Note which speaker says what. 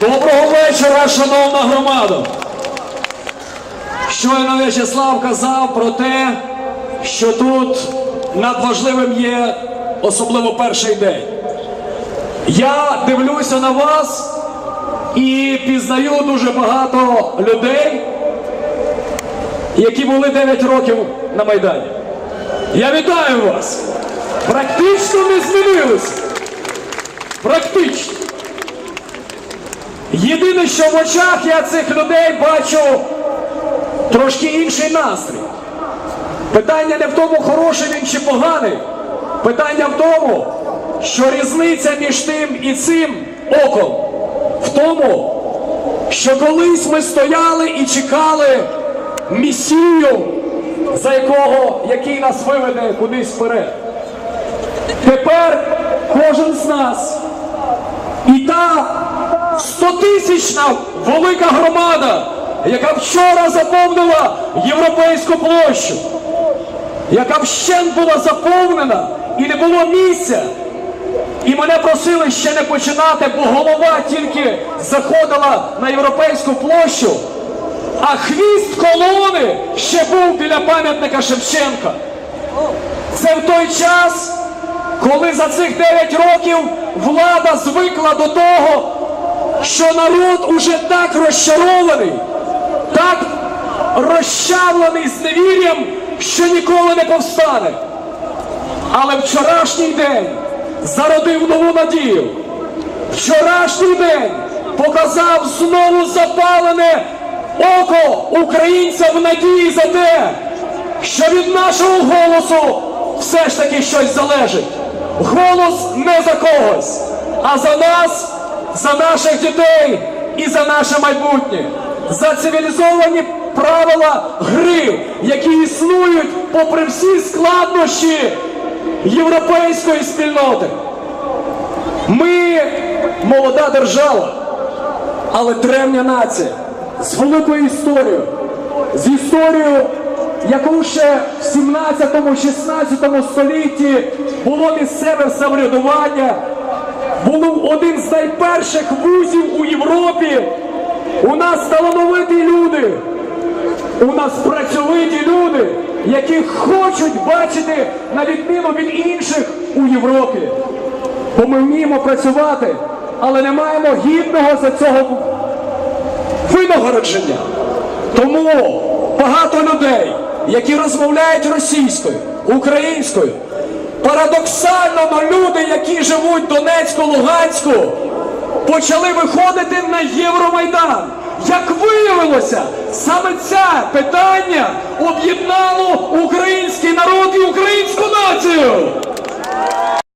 Speaker 1: Доброго вечора, шановна громада. Щойно В'ячеслав казав про те, що тут надважливим є особливо перший день. Я дивлюся на вас і пізнаю дуже багато людей, які були 9 років на Майдані. Я вітаю вас! Практично не змінилися. Практично. Єдине, що в очах я цих людей бачу трошки інший настрій. Питання не в тому, хороший він чи поганий. Питання в тому, що різниця між тим і цим оком в тому, що колись ми стояли і чекали місію, за якого, який нас виведе кудись вперед. Тепер кожен з нас стотисячна велика громада, яка вчора заповнила європейську площу, яка вщент була заповнена і не було місця. І мене просили ще не починати, бо голова тільки заходила на європейську площу, а хвіст колони ще був біля пам'ятника Шевченка. Це в той час, коли за цих 9 років влада звикла до того, що народ уже так розчарований, так розчавлений з невір'ям, що ніколи не повстане. Але вчорашній день зародив нову надію. Вчорашній день показав знову запалене око українця в надії за те, що від нашого голосу все ж таки щось залежить. Голос не за когось, а за нас, за наших дітей і за наше майбутнє, за цивілізовані правила гри, які існують попри всі складнощі європейської спільноти. Ми молода держава, але древня нація з великою історією, з історією, яку ще в 17-16 столітті було місцеве самоврядування, був один з найперших вузів у Європі. У нас талановиті люди, у нас працьовиті люди, які хочуть бачити на відміну від інших у Європі. Бо ми вміємо працювати, але не маємо гідного за цього винагородження. Тому багато людей, які розмовляють російською, українською, Парадоксально но люди, які живуть в Донецьку, Луганську, почали виходити на Євромайдан. Як виявилося, саме це питання об'єднало український народ і українську націю.